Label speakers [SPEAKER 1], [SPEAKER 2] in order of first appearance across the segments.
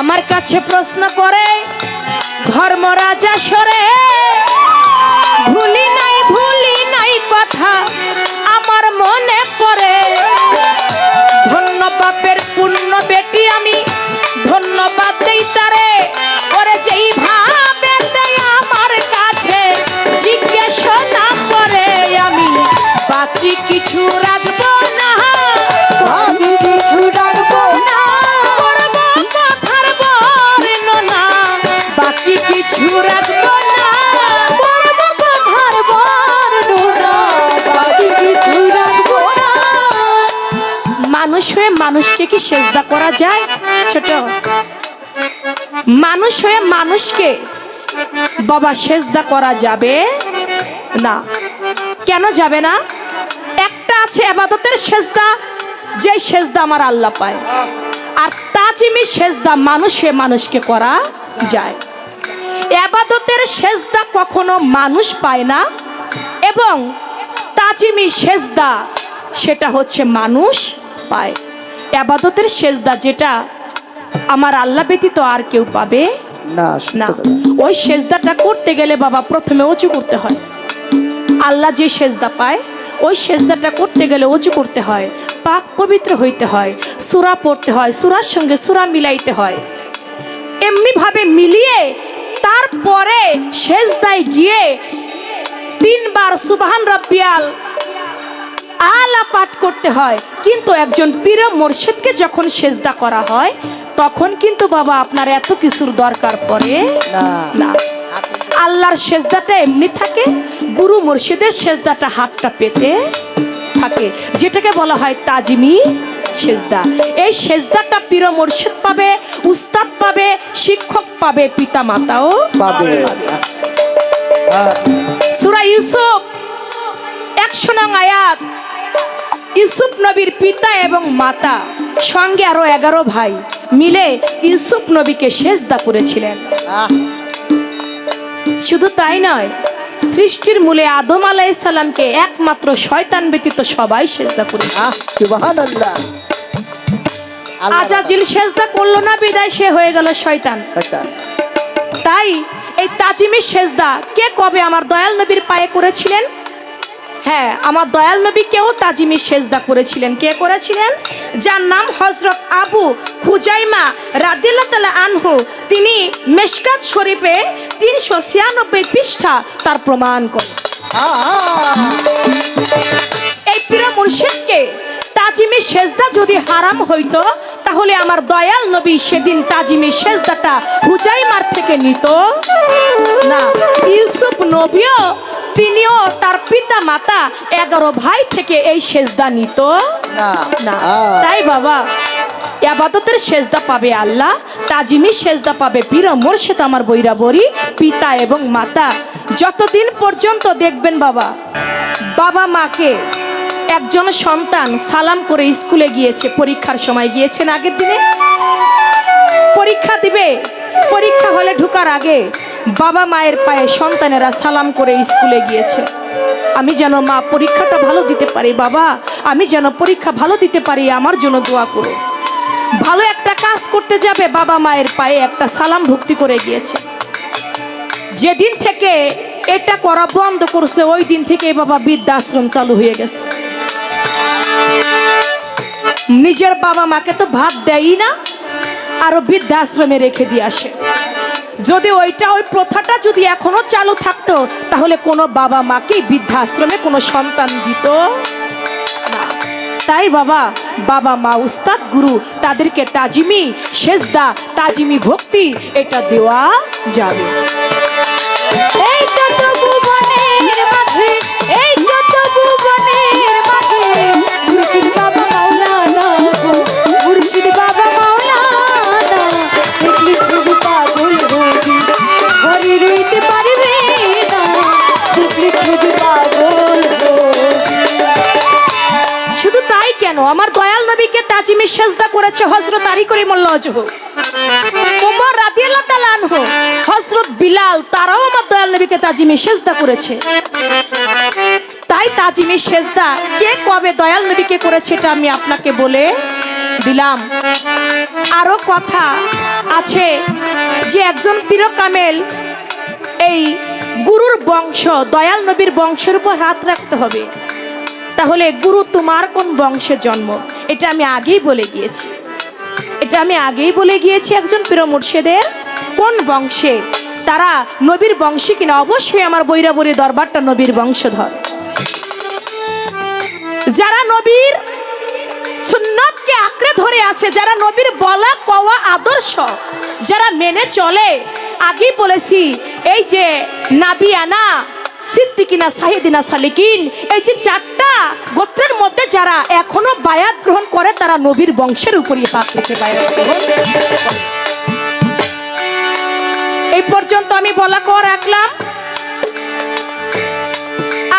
[SPEAKER 1] আমার কাছে প্রশ্ন করে, ধর্মরাজা সরে, ভুলি নাই ভুলি নাই কথা আমার মনে পড়ে। ধন্য বাপের পূর্ণ বেটি আমি, ধন্যবাদ দেই তারে। ওরে যেই ভাবে আমার কাছে, জিজ্ঞেস না করে আমি, বাকি কিছু হয়ে মানুষকে কি সেজদা করা যায়? ছোট। মানুষ হয়ে মানুষকে বাবা সেজদা করা যাবে? না। কেন যাবে না? একটা আছে আবাদতের সেজদা যে সেজদা আমার আল্লাহ পায়। আর তাজিমি সেজদা মানুষ হয়ে মানুষকে করা যায়। আবাদতের সেজদা কখনো মানুষ পায় না এবং তাজিমি সেজদা সেটা হচ্ছে মানুষ পায়। আবাদতের সেজদা যেটা আমার আল্লাহ ব্যতীত আর কেউ পাবে
[SPEAKER 2] না
[SPEAKER 1] না। ওই সেজদাটা করতে গেলে বাবা প্রথমে উঁচু করতে হয়। আল্লাহ যে সেজদা পায় ওই সেজদাটা করতে গেলে উঁচু করতে হয় পাক পবিত্র হইতে হয় সুরা পড়তে হয় সুরার সঙ্গে সুরা মিলাইতে হয়। এমনি ভাবে মিলিয়ে তারপরে সেজদায় গিয়ে তিনবার সুবহান রব্বিয়াল আলা পাঠ করতে হয়। কিন্তু একজন পীর মোর্শেদকে যখন সেজদা করা হয় তখন কিন্তু বাবা আপনার এত কিছুর দরকার পড়ে।
[SPEAKER 2] না।
[SPEAKER 1] আল্লাহর সেজদাটা এমনি থাকে গুরু মুর্শিদের সেজদাটা হাতটা পেতে থাকে যেটাকে বলা হয় তাজিমি সেজদা। এই সেজদাটা পীর মুর্শিদ পাবে উস্তাদ পাবে শিক্ষক পাবে পিতা মাতাও
[SPEAKER 2] পাবে। হ্যাঁ,
[SPEAKER 1] সুরা ইউসুফ একশো নং আয়াত। ইউসুফ নবীর পিতা এবং মাতা সঙ্গে আরও এগারো ভাই মিলে ইউসুফ নবীকে সেজদা করেছিলেন। শুধু তাই নয় সৃষ্টির মূলে আদম আলাইসাল্লামকে একমাত্র শয়তান ব্যতীত সবাই সেজদা।
[SPEAKER 2] আল্লাহ
[SPEAKER 1] আজাজিল সেজদা করল না বিদায় সে হয়ে গেল শয়তান। তাই এই তাজিমি সেজদা কে কবে আমার দয়াল নবীর পায়ে করেছিলেন? হ্যাঁ আমার দয়াল নবী কেউ তাজিমি সেজদা করেছিলেন। কে করেছিলেন? যার নাম হজরত আবু খুজাইমা রাদিল্লা তালা আনহু। তিনি মেশকাত শরীফে তিনশো ছিয়ানব্বই পৃষ্ঠা তার প্রমাণ করেন। এই প্রিয় মুর্শিদকে তাজিমি সেজদা যদি হারাম হইতো, তাহলে আমার দয়াল নবী সেদিন তাজিমি সেজদাটা হুজাইমার থেকে নিত। না, ইউসুফ নবীও তিনিও তার পিতা মাতা এগারো ভাই থেকে এই সেজদা নিত।
[SPEAKER 2] না।
[SPEAKER 1] তাই বাবা আবাদতের সেজদা পাবে আল্লাহ তাজিমি সেজদা পাবে পীর মোর্শেদ আমার বৈরাবরী পিতা এবং মাতা। যতদিন পর্যন্ত দেখবেন বাবা বাবা মাকে একজন সন্তান সালাম করে স্কুলে গিয়েছে পরীক্ষার সময় গিয়েছেন আগের দিনে। পরীক্ষা দিবে পরীক্ষা হলে ঢুকার আগে বাবা মায়ের পায়ে সন্তানেরা সালাম করে স্কুলে গিয়েছে। আমি যেন মা পরীক্ষাটা ভালো দিতে পারি, বাবা। আমি যেন পরীক্ষা ভালো দিতে পারি, আমার জন্য দোয়া করো। ভালো একটা কাজ করতে যাবে বাবা মায়ের পায়ে, একটা সালাম ভক্তি করে গিয়েছে। যেদিন থেকে এটা করা বন্ধ করছে, ওই দিন থেকে বাবা বৃদ্ধাশ্রম চালু হয়ে গেছে। নিজের বাবা মাকে তো ভাত দেয়ই না আরও বৃদ্ধাশ্রমে রেখে দিয়ে আসে। যদি ওইটা ওই প্রথাটা যদি এখনও চালু থাকতো, তাহলে কোনো বাবা মাকে বৃদ্ধাশ্রমে কোনো সন্তান দিত তাই বাবা বাবা মা, উস্তাদ, গুরু, তাদেরকে তাজিমি, সেজদা, তাজিমি ভক্তি এটা দেওয়া যাবে।
[SPEAKER 2] এই
[SPEAKER 1] কেন আমার দয়াল নবীকে তাজিমি সেজদা করেছে হজরত আলী করিমুল্লাহ উমর রাদিয়াল্লাহু তাআলা আনহু, হযরত বিলাল, তারাও আমার দয়াল নবীকে তাজিমি সেজদা করেছে। তাই তাজিমি সেজদা কে কবে দয়াল নবীকে করেছে এটা আমি আপনাকে বলে দিলাম। আরও কথা আছে যে একজন পীর কামেল, এই গুরুর বংশ, দয়াল নবীর বংশের উপর হাত রাখতে হবে। তাহলে গুরু, তোমার কোন বংশে জন্ম? এটা আমি আগেই বলে গিয়েছি। এটা আমি আগেই বলে গিয়েছি একজন পীর মুর্শেদের। কোন বংশে? তারা নবীর বংশী কিনা? অবশ্যই আমার বৈরাবরী দরবারটা নবীর বংশধর। যারা নবীর সুন্নতকে আঁকড়ে ধরে আছে, যারা নবীর বলা, কওয়া, আদর্শ, যারা মেনে চলে, আগেই বলেছি, এই যে নাবিয়ানা, সিদ্দিকিনা, সাহিদিনা, সালিকিন, এই যে চারটা গোত্রের মধ্যে যারা এখনও বায়াত গ্রহণ করে তারা নবীর বংশের উপরই হাত রেখে বায়াত গ্রহণ। এই পর্যন্ত আমি বলা কর রাখলাম।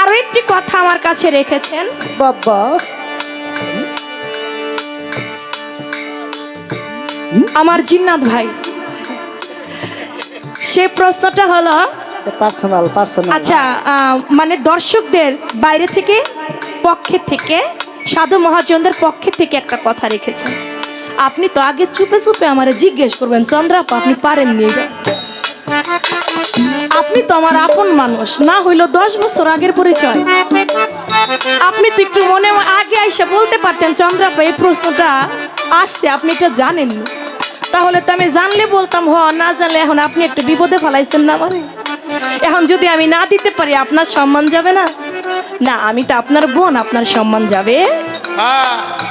[SPEAKER 1] আরও একটি কথা আমার কাছে রেখেছেন।
[SPEAKER 3] বাবা।
[SPEAKER 1] আমার জিন্নাত ভাই সে প্রশ্নটা হলো
[SPEAKER 3] পার্সোনাল পার্সোনাল
[SPEAKER 1] আচ্ছা মানে দর্শকদের বাইরে থেকে পক্ষে থেকে, সাধু মহাজনদের পক্ষে থেকে একটা কথা রেখেছেন। আপনি তো আগে চুপে চুপে আমারে জিজ্ঞেস করবেন, চন্দ্রাপা, আপনি পারেননি। আপনি তো আমার আপন মানুষ, না হইল দশ বছর আগের পরিচয়। আপনি তো একটু মনে আগে এসে বলতে পারতেন, চন্দ্রাপা, এই প্রশ্নটা আসছে, আপনি এটা জানেননি তাহলে তো আমি জানলে বলতাম, হ, না জানলে এখন আপনি একটু বিপদে ফেলাইছেন না মানে এখন যদি আমি না দিতে পারি, আপনার সম্মান যাবে না? না, আমি তো আপনার বোন, আপনার সম্মান যাবে।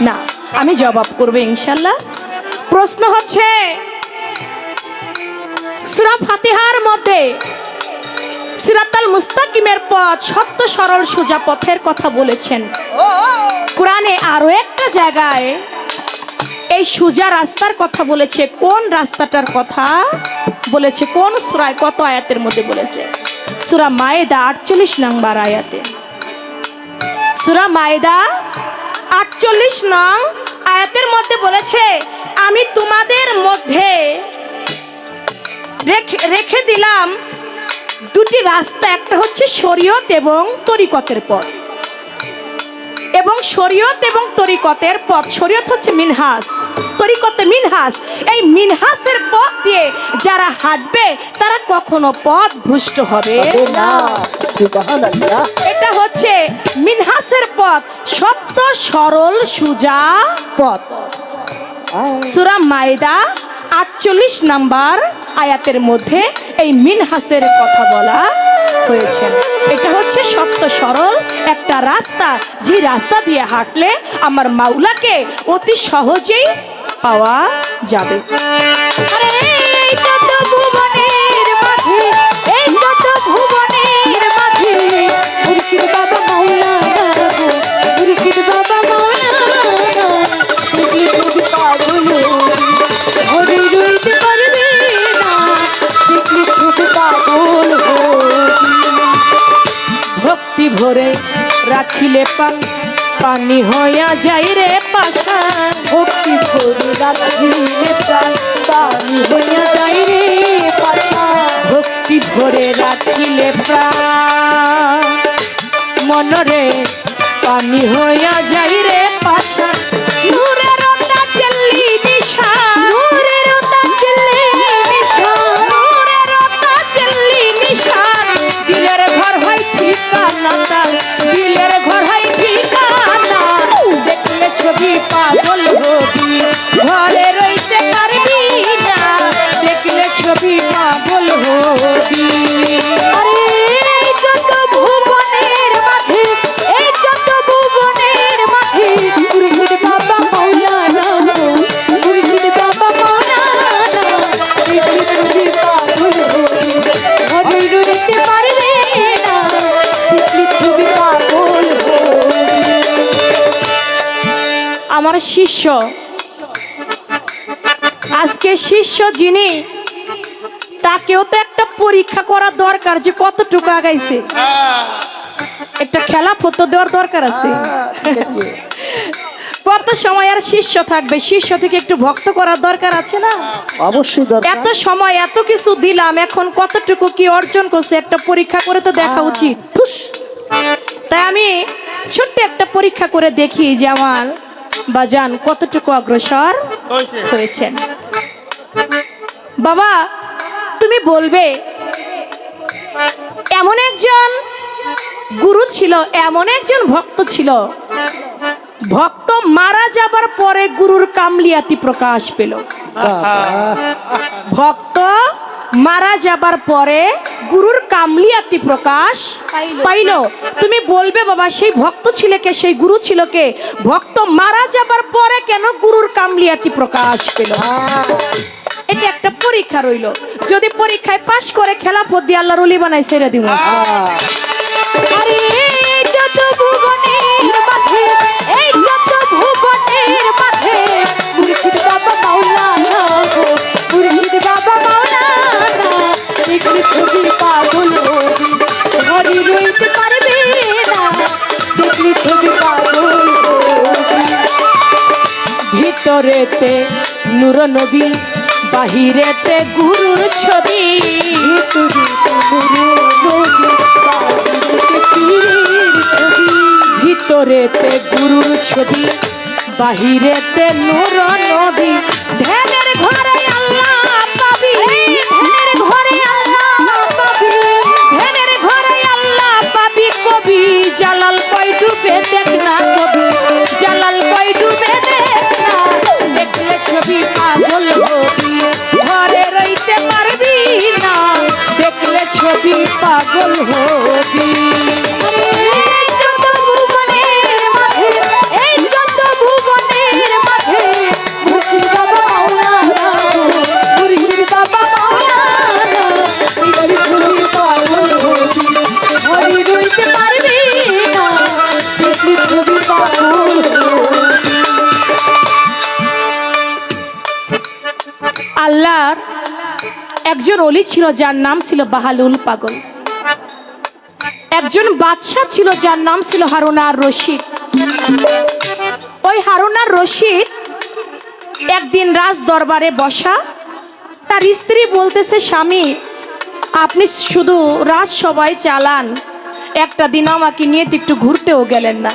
[SPEAKER 1] না, আমি জবাব করব ইনশাল্লাহ। প্রশ্ন হচ্ছে, সুরা ফাতিহার মধ্যে সিরাতাল মুস্তাকিমের পথ সত্য, সরল, সোজা পথের কথা বলেছেন। কোরআনে আরও একটা জায়গায় এই সোজা রাস্তার কথা বলেছে। কোন রাস্তাটার কথা বলেছে? কোন সুরায় কত আয়াতের মধ্যে বলেছে? সুরা মায়েদা আটচল্লিশ নাম্বার আয়াতে। সুরা মায়েদা আটচল্লিশ নং আয়াতের মধ্যে বলেছে আমি তোমাদের মধ্যে রেখে দিলাম দুটি রাস্তা। একটা হচ্ছে শরীয়ত এবং তরিকতের পথ। এবং শরীয়ত এবং তরিকতের পথ। শরীয়ত হচ্ছে মিনহাস। তরিকতে মিনহাস। এই মিনহাসের পথ দিয়ে যারা হাঁটবে তারা কখনো পথ ভুষ্ট হবে
[SPEAKER 3] না।
[SPEAKER 1] এটা হচ্ছে মিনহাসের পথ। সত্য সরল সুজা
[SPEAKER 3] পথ।
[SPEAKER 1] সুরা মায়দা, আটচল্লিশ নাম্বার আয়াতের মধ্যে এই মিনহাসের কথা বলা হয়েছে। এটা হচ্ছে সত্য সরল, একটা রাস্তা। যে রাস্তা দিয়ে হাঁটলে আমার মাওলাকে অতি সহজেই পাওয়া যাবে। ভরে রাখিলে পান পানি হইয়া যাই রে পাশা।
[SPEAKER 2] ভক্তি ভরে রাখিলে প্রাণ পানি হইয়া যাই রে পাশা।
[SPEAKER 1] ভক্তি ভরে রাখিলে প্রাণ মনরে পানি হইয়া আমার শিষ্য। আজকে শিষ্য যিনি তাকেও তো একটা পরীক্ষা করার দরকার যে কতটুকু আগাইছে। একটা খেলা ফতো দেওয়ার দরকার আছে। কত সময় আর শিষ্য থাকবে? শিষ্য থেকে একটু ভক্ত করার দরকার আছে না?
[SPEAKER 3] অবশ্যই
[SPEAKER 1] এত সময় এত কিছু দিলাম এখন কতটুকু কি অর্জন করছে একটা পরীক্ষা করে তো দেখা উচিত। তাই আমি ছোট্ট একটা পরীক্ষা করে দেখি যে আমার বাজান কতটুকু অগ্রসর হয়েছেন বাবা তুমি বলবে এমন একজন গুরু ছিল এমন একজন ভক্ত ছিল। ভক্ত মারা যাবার পরে গুরুর কামলিয়াতি প্রকাশ পেল। ভক্ত মারা যাবার পরে গুরুর কামলিয়াতি প্রকাশ পাইল। তুমি বলবে বাবা সেই ভক্ত ছিল কে? সেই গুরু ছিল কে? ভক্ত মারা যাবার পরে কেন গুরুর কামলিয়াতি প্রকাশ পেল? এটা একটা পরীক্ষা রইল। যদি পরীক্ষায় পাশ করে খেলাফত দিয়ে আল্লাহর অলি বানাই ছেড়ে দিব।
[SPEAKER 2] আরে ছবি পাগল হবি ঘরে রইতে পারবে না। দেখলে ছবি পাগল
[SPEAKER 1] ভিতরেতে নূর নবী বাহিরেতে গুরুর ছবি। ভিতরেতে গুরুর ছবি বাহিরেতে নূর নবী। ধ্যানের ঘরে আল্লাহর একজন অলি ছিল যার নাম ছিল বাহালুল পাগল। একজন বাদশা ছিল যার নাম ছিল হারুনার রশিদ। ওই হারুনার রশিদ একদিন রাজ দরবারে বসা তার স্ত্রী বলতেছে স্বামী আপনি শুধু রাজসভায় চালান। একটা দিন আমাকে নিয়ে তো একটু ঘুরতেও গেলেন না।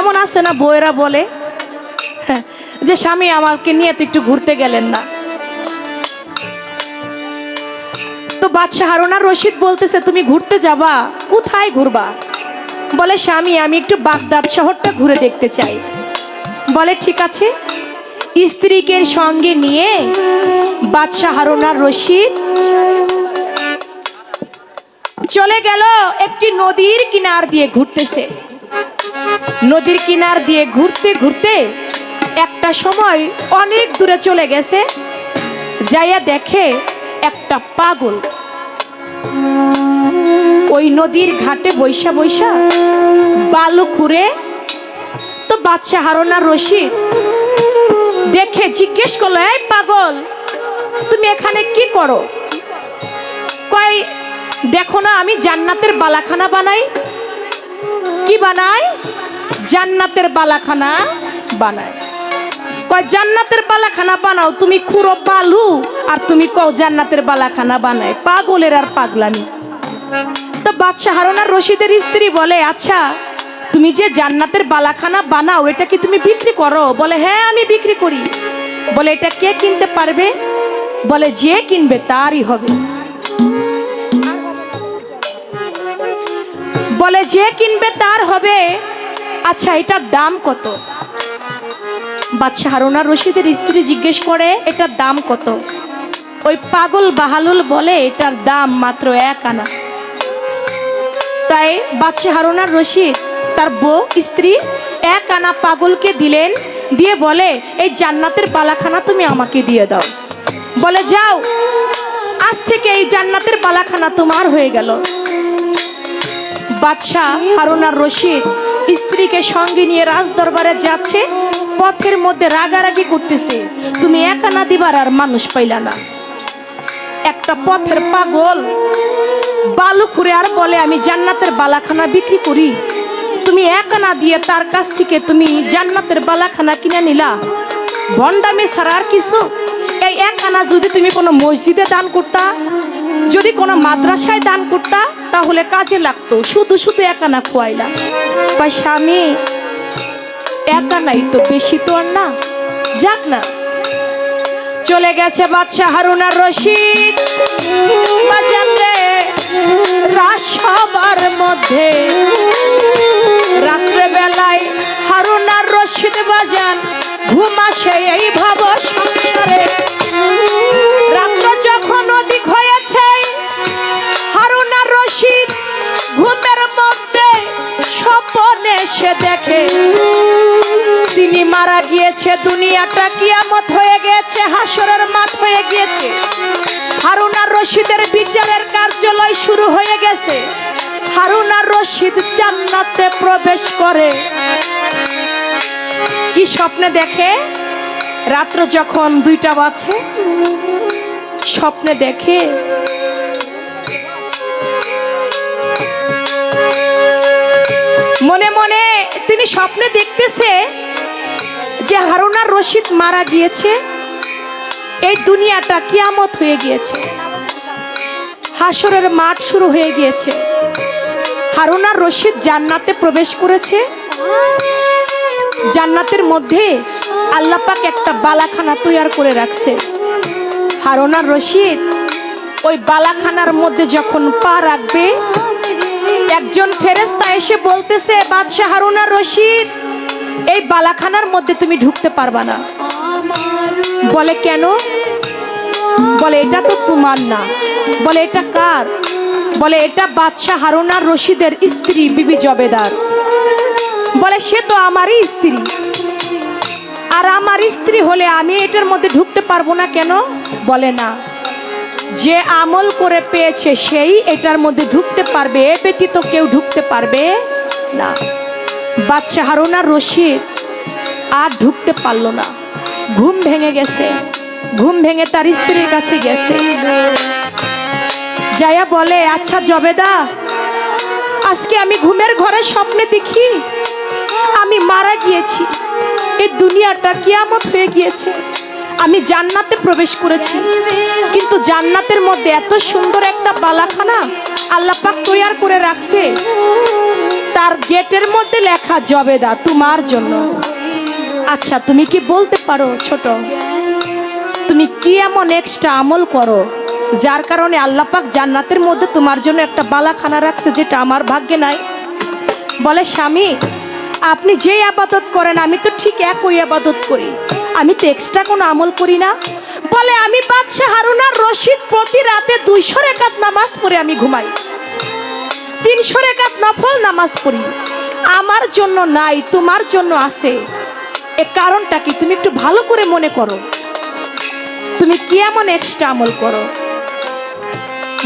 [SPEAKER 1] এমন আছে না বউয়েরা বলে? হ্যাঁ, যে স্বামী আমাকে নিয়ে তো একটু ঘুরতে গেলেন না। তো বাদশাহ হারুনার রশিদ বলতেছে, তুমি ঘুরতে যাবা? কোথায় ঘুরবা? বলে, স্বামী, আমি একটু বাগদাদ শহরটা ঘুরে দেখতে চাই। বলে, ঠিক আছে। স্ত্রীকে সঙ্গে নিয়ে বাদশাহ হারুনার রশিদ চলে গেল একটি নদীর কিনার দিয়ে ঘুরতেছে। নদীর কিনার দিয়ে ঘুরতে ঘুরতে একটা সময় অনেক দূরে চলে গেছে, যাইয়া দেখে একটা পাগল ওই নদীর ঘাটে বৈশা বৈশা বালু খুঁড়ে তো বাচ্চা হারোনার রশিদ দেখে জিজ্ঞেস করল, এই পাগল, তুমি এখানে কি করো? কয়, দেখো না, আমি জান্নাতের বালাখানা বানাই। কি বানাই? জান্নাতের বালাখানা বানাই। কয় জান্নাতের বালাখানা বানাও, তুমি খুঁড়ো বালু আর তুমি কও জান্নাতের বালাখানা বানাই পাগলের আর পাগলামি। তো বাদশাহ হারুনার রশিদের স্ত্রী বলে আচ্ছা তুমি যে জান্নাতের বালাখানা বানাও, এটা কি তুমি বিক্রি করো? বলে হ্যাঁ আমি বিক্রি করি। বলে, এটা কে কিনতে পারবে? বলে, যে কিনবে তারই হবে। বলে, যে কিনবে তার হবে। আচ্ছা এটার দাম কত? বাচ্চা হারুনা রশিদের স্ত্রী জিজ্ঞেস করে, এটার দাম কত? ওই পাগল বাহালুল বলে, এটার দাম মাত্র এক আনা। তাই বাচ্চা হারুনার রশিদ তার বউ, স্ত্রী, এক আনা পাগলকে দিলেন, দিয়ে বলে, এই জান্নাতের বালাখানা তুমি আমাকে দিয়ে দাও। বলে, যাও, আজ থেকে এই জান্নাতের বালাখানা তোমার হয়ে গেল। বাদশাহ হারুনার রশিদ স্ত্রীকে সঙ্গে নিয়ে রাজ দরবারে যাচ্ছে, পথের মধ্যে রাগারাগি করতেছে। তুমি একা না দিবার আর মানুষ পাইলা না। একটা পথের পাগল। বালু খুঁড়ে আর বলে, আমি জান্নাতের বালাখানা বিক্রি করি। তুমি একা না দিয়ে তার কাছ থেকে তুমি জান্নাতের বালাখানা কিনে নিলা। ভণ্ডামি ছাড়া আর কিছু? এই এক আনা যদি তুমি কোনো মসজিদে দান করতা যদি কোনো মাদ্রাসায় দান করতা, তাহলে কাজে লাগতো। শুধু শুধু এক আনা খোয়াইলা ভাই স্বামী, একা নাই তো বেশি তো আর না। যাক না। চলে গেছে বাদশাহ হারুনার রশিদ। বাজান রে রাত সবার মধ্যে রাত্রে বেলায় হারুনার রশিদ বাজান ঘুম আসে এই ভাব হাসরের মাঠ হয়ে গিয়েছে। হারুনার রশিদের বিচারের কার্যালয় শুরু হয়ে গেছে। হারুনার রশিদ জান্নাতে প্রবেশ করে। কি স্বপ্নে দেখে? রাত্র যখন দুইটা বাজে, স্বপ্নে দেখে? মনে মনে তিনি স্বপ্নে দেখতেছে যে হারুনার রশিদ মারা গিয়েছে। এই দুনিয়াটা কিয়ামত হয়ে গিয়েছে। হাসরের মাঠ শুরু হয়ে গিয়েছে। হারুনার রশিদ জান্নাতে প্রবেশ করেছে। জান্নাতের মধ্যে আল্লাপাক একটা বালাখানা তৈয়ার করে রাখছে। হারুনার রশিদ ওই বালাখানার মধ্যে যখন পা রাখবে, একজন ফেরেস্তা এসে বলতেছে, বাদশাহ হারুনার রশিদ, এই বালাখানার মধ্যে তুমি ঢুকতে পারবা না। বলে কেন? বলে এটা তো তোমার না। বলে এটা কার? বলে এটা বাদশাহ হারুনার রশিদের স্ত্রী বিবি জবেদার। বলে সে তো আমারই স্ত্রী। আর আমার স্ত্রী হলে আমি এটার মধ্যে ঢুকতে পারব না কেন? বলে না। যে আমল করে পেয়েছে সেই এটার মধ্যে ঢুকতে পারবে, এ ব্যতীত কেউ ঢুকতে পারবে না। বাচ্চা হারুনার রশিদ আর ঢুকতে পারল না। ঘুম ভেঙে গেছে। ঘুম ভেঙে তার স্ত্রীর কাছে গেছে। যায়া বলে আচ্ছা জবেদা, আজকে আমি ঘুমের ঘরে স্বপ্নে দেখি, আমি মারা গিয়েছি। এই দুনিয়াটা কিয়ামত হয়ে গিয়েছে। আমি জান্নাতে প্রবেশ করেছি। কিন্তু জান্নাতের মধ্যে এত সুন্দর একটা বালাখানা আল্লাহ পাক তৈয়ার করে রাখছে। তার গেটের মধ্যে লেখা, জবেদা, তোমার জন্য। আচ্ছা তুমি কি বলতে পারো ছোট? তুমি কি এমন এক্সট্রা আমল করো? যার কারণে আল্লাহ পাক জান্নাতের মধ্যে তোমার জন্য একটা বালাখানা রাখছে যেটা আমার ভাগ্যে নাই। বলে, স্বামী, আপনি যে আবাদত করেন, আমি তো ঠিক একই আবাদত করি। আমি তো এক্সট্রা কোনো আমল করি না। বলে, আমি বাদশাহ হারুনার রশিদ প্রতি রাতে দুইশো রেখাত নামাজ পড়ে আমি ঘুমাই। তিনশো রেখাত নফল নামাজ পড়ি। আমার জন্য নাই, তোমার জন্য আছে। এ কারণটা কি? তুমি একটু ভালো করে মনে করো। তুমি কি এমন এক্সট্রা আমল করো?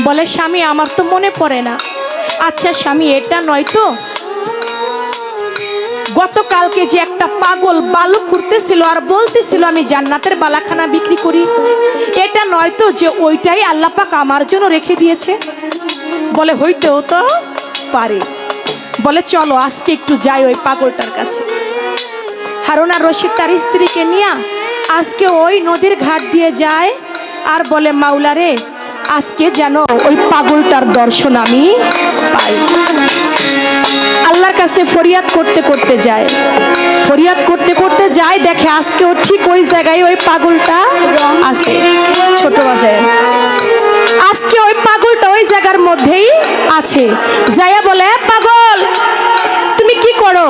[SPEAKER 1] বলে, স্বামী, আমার তো মনে পড়ে না। আচ্ছা স্বামী, এটা নয় তো? গতকালকে যে একটা পাগল বালু খুঁড়তেছিল আর বলতেছিল আমি জান্নাতের বালাখানা বিক্রি করি। এটা নয় তো যে ওইটাই আল্লাপাক আমার জন্য রেখে দিয়েছে? বলে, হইতেও তো পারে। বলে, চলো, আজকে একটু যাই ওই পাগলটার কাছে। হারুনা রশিদ তার স্ত্রীকে নিয়ে আজকে ওই নদীর ঘাট দিয়ে যায় আর বলে মাওলারে আজকে যেন ওই পাগলটার দর্শন আমি পাই। আল্লাহর কাছে ফরিয়াদ করতে করতে যায়। ফরিয়াদ করতে করতে যায়, দেখে আজকে ও ঠিক ওই জায়গায় ওই পাগলটা আছে, ছোট বাজায় আজকে ওই পাগলটা ওই জায়গার মধ্যেই আছে। যাইয়া বলে "এ পাগল, তুমি কি করো?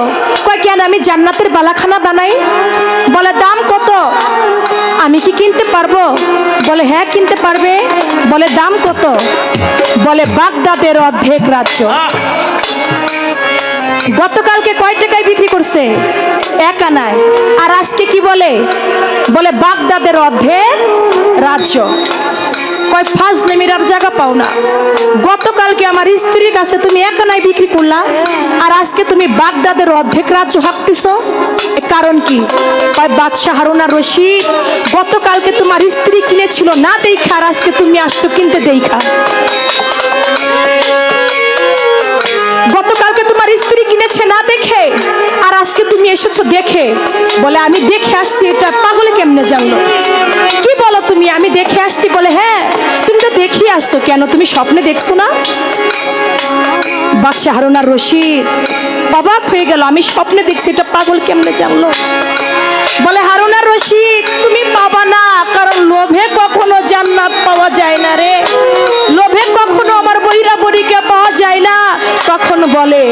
[SPEAKER 1] কেন আমি জান্নাতের বালাখানা বানাই? বলে, দাম কত? আমি কি কিনতে পারব? বলে হ্যাঁ কিনতে পারবে। বলে, দাম কত? বলে, বাগদাদের অর্ধেক রাজ্য। গতকালকে কয় টাকায় বিক্রি করছে? এক আনায়। আর আজকে কি বলে? বলে, বাগদাদের অর্ধেক রাজ্য। কয় ফাজলেমির আর জায়গা পাও না। গতকালকে আমার স্ত্রীর কাছে তুমি এক আনায় বিক্রি করলা আর আজকে তুমি বাগদাদের অর্ধেক রাজ্য হাঁকতেছ কারণ কি? কয়, বাদশাহ হারুনা রশিদ, গতকালকে তোমার স্ত্রী কিনেছিল না দেখা আর আজকে তুমি আসছো কিনতে দেখা। গতকালকে তোমার স্ত্রী কিনেছে না দেখে আজকে তুমি এসেছ দেখে। বলে, আমি দেখে আসছি, এটা পাগলে কেমনে জানলো? কি বলো তুমি? আমি দেখে আসছি। বলে হ্যাঁ তুমি তো দেখি আসছো কেন? তুমি স্বপ্নে দেখছ না? বাদশাহ হারুনার রশিদ অবাক হয়ে গেল, আমি স্বপ্নে দেখছি, এটা পাগল কেমনে জানলো? বলে হারুনার রশিদ, তুমি পাবা না, কারণ লোভে কখনো জান্নাত পাওয়া যায় না রে। লোভে কখনো আমার বইরা বড়িকে পাওয়া যায় না। তখন বলে